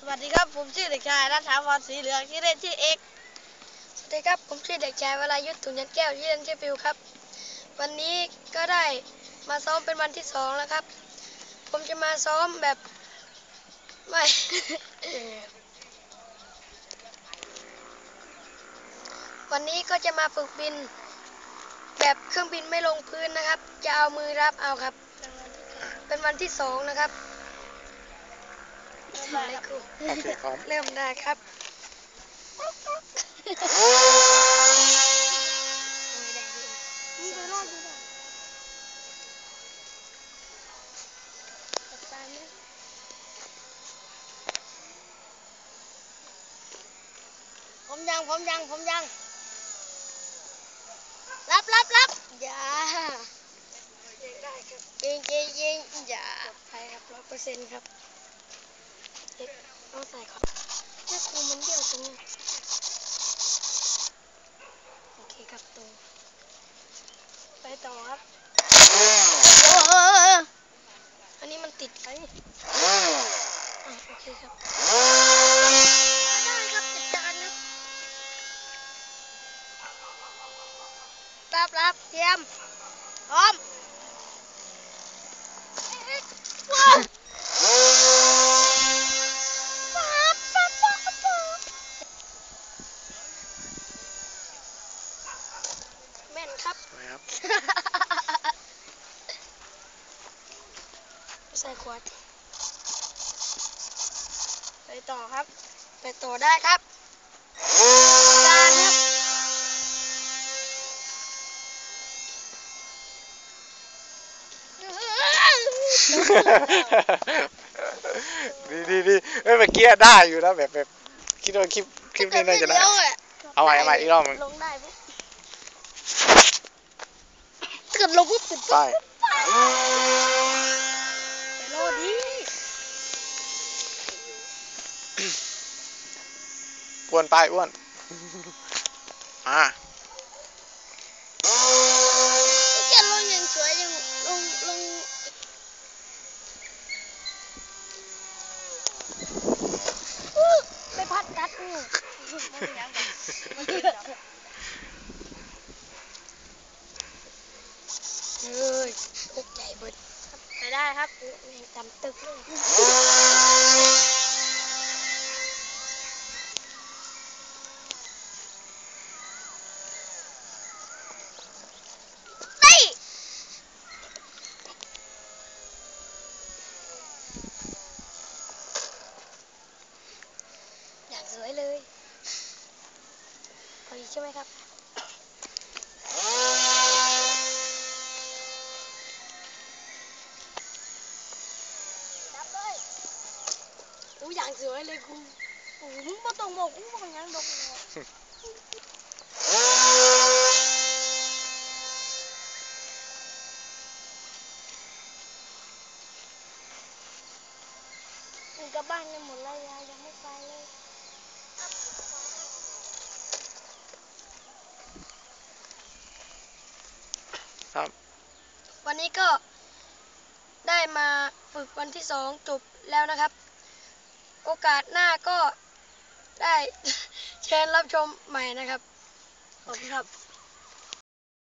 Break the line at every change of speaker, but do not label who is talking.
สวัสดีครับ ผมชื่อเด็กชายรัฐาวรสีเหลืองชื่เล่นชื่อเอก
สวัสดีครับ ผมชื่อเด็กชายวรายุทธถุงยันแก้วชื่เล่นชื่อฟิวครับ วันนี้ก็ได้มาซ้อมเป็นวันที่สองแล้วครับ ผมจะมาซ้อมแบบไม่วันนี้ก็จะมาฝึกบิน แบบเครื่องบินไม่ลงพื้นนะครับ จะเอามือรับเอาครับ เป็นวันที่สองนะครับ อะไรครู
โอเคพร้อม
เริ่มได้ครับ
นี่ดูรอดดูรอดผมยังผมยังผมยัง รับรับรับ
อย่า
ยิงได้ครับ
ยิงยิงยิงอย่าไปครับร้อยเปอร์เซ็นต์ครับ เด็กต้องใส่ครับแม่ครูมันเดี่ยวตรงนี้โอเคครับตรงไปต่อครับอันนี้มันติดไฟอะโอเคครับได้ครับจัดการครับ
รับรับเตรียมพร้อม
ครับ
นะครับ
ใส่ขวด
ไปต่อครับ
ไปต่อได้ครับการครับ
ดีดีดีเอ้ยเมื่อกี้ได้อยู่นะแบบแบบคิดว่าคลิปคลิปนี้น่าจะได้
เยวอะ
เอาใหม่เอาใหม่อีกรอบหนึ่ง
ลงได้ปุ๊บ
เกิดลงปุ๊บติด
ไป
ไปโลดดี
อ้วนไปอ้วน อ่า
เกียนลงยังสวยยังลงลงอู้ไปพัดกัดนี่มันยังแบบมันยังแบบ
เฮ้ยตกใจเบิด
ไปได้ครับ
แม่งจำตึกเลย
ตี
อย่างสวยเลยพอดีใช่ไหมครับ
จับา
งสวยเลยครู
โอ้โหมึงบ่ต้องบอกกูว่ามันยังดอกมึงกลับบ้านกันหมดแล้วยายยังไม่ไปเลย
ครับ
วันนี้ก็ได้มาฝึกวันที่สองจบแล้วนะครับ โอกาสหน้าก็ได้เชิญรับชมใหม่นะครับ ขอบคุณครับ